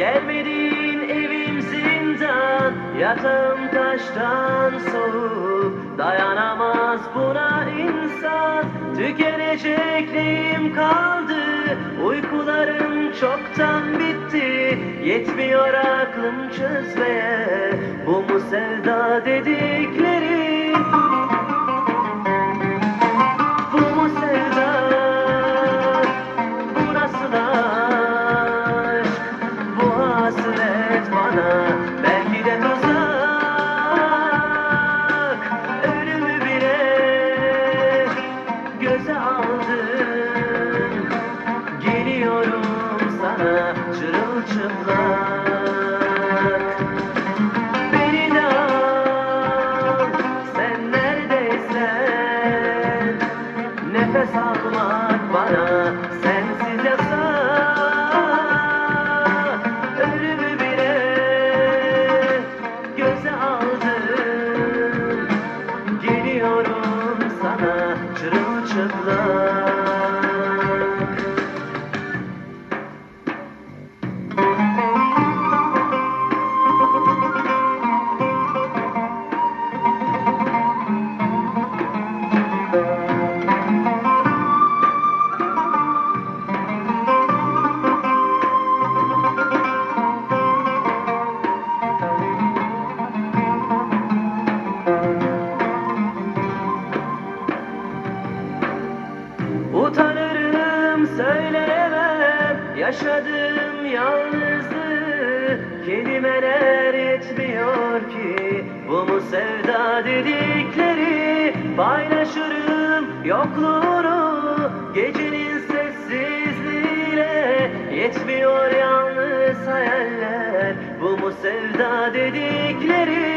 Gelmedin evim zindan Yakım taştan soğuk. Dayanamaz buna insan Tükenecek neyim kaldı. Uykularım çoktan bitti Yetmiyor aklım çözmeye. Bu mu sevda dedikleri sana Çırılçıplak Beni de al. Sen neredeysen Nefes almak bana sensiz yasak Ölümü bile göze aldım. Geliyorum sana çırılçıplak söyleyemem Yaşadığım yalnızlığı. Kelimeler yetmiyor ki Bu mu sevda dedikleri? Paylaşırım yokluğunu Gecenin sessizliğiyle Yetmiyor yalnız hayaller Bu mu sevda dedikleri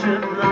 çırılçıplak Beni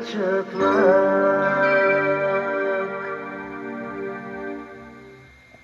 Geliyorum sana çırılçıplak